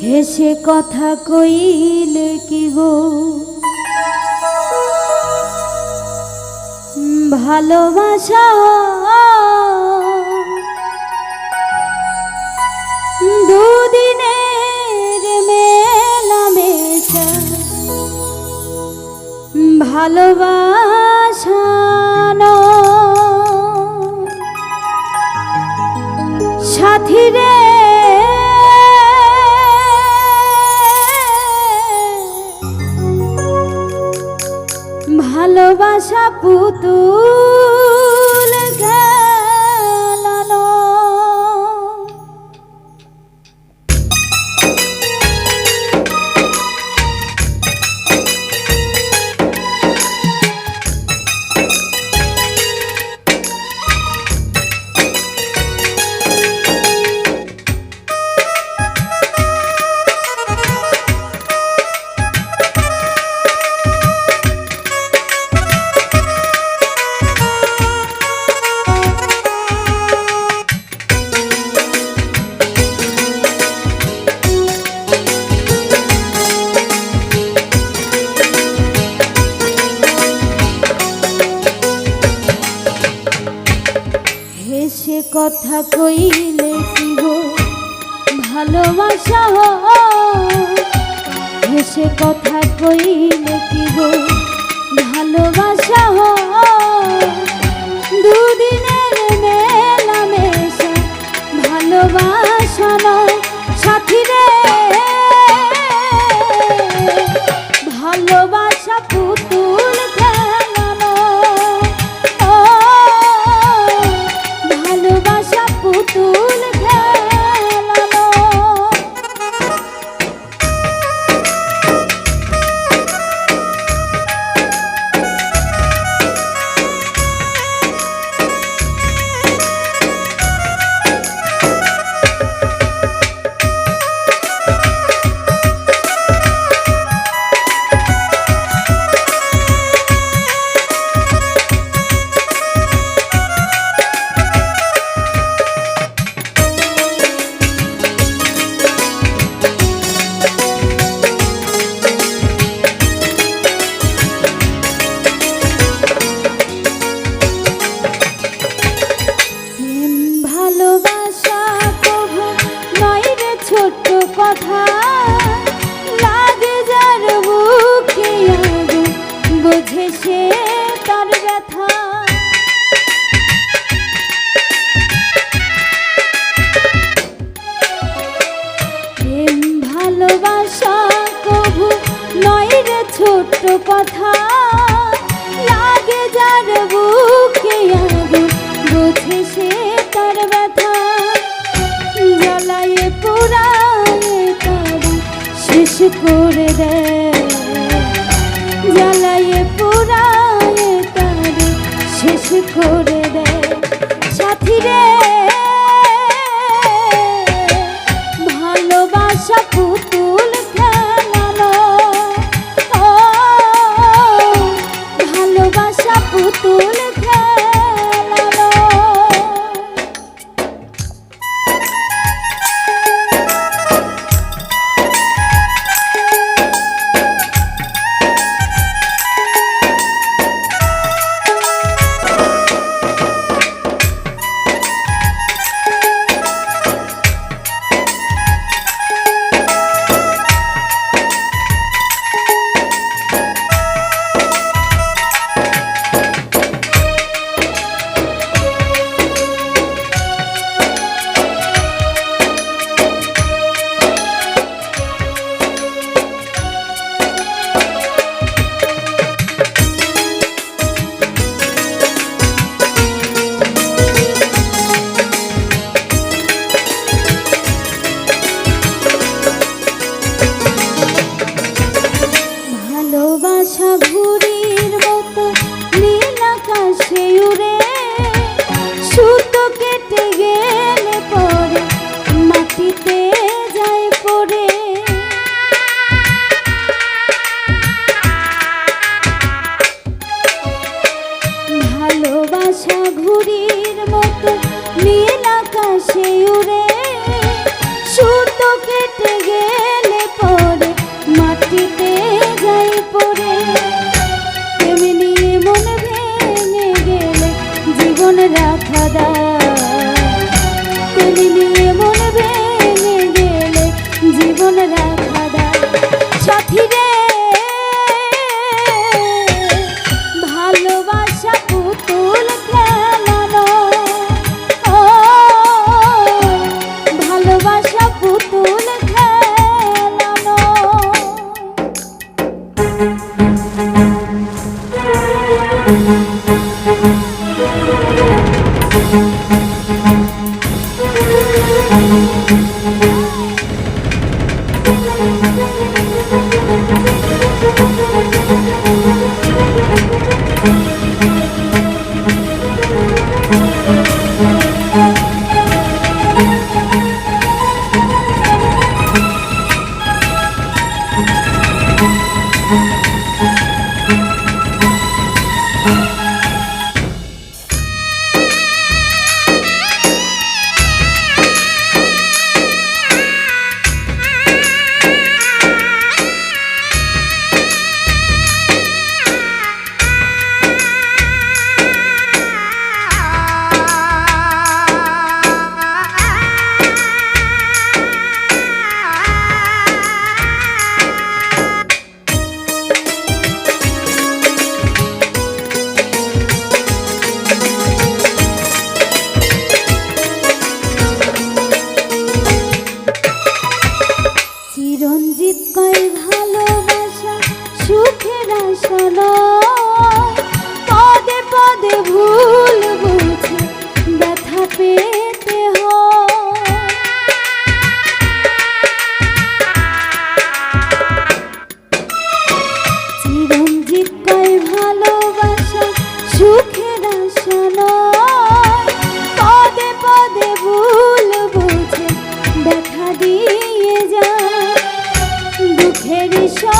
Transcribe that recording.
হেসে কথা কইলে কি গো ভালোবাসা দুদিনের মেলামেশা ভালোবাসা নয়। ভালোবাসা পুতুল। হেসে কথা কইলে কি গো ভালোবাসা? হেসে কথা কইলে কি গো ভালোবাসা হয়? কথা ভালোবাসা কভু নয় রে ছোট্ট কথা। শেষ করে দেয়। জ্বালাইয়ে পোড়ায়ে তার শেষ করে দেয়। সাথী রে ভালোবাসা বোঝা ঘুরির মতো, নীল আকাশে উড়ে। সুতো কেটে গেলে পরে মাটিতে যায় পড়ে। ভালোবাসা ঘুরির মতো, নীল আকাশে উড়ে। সুতো কেটে গেলে ঋষা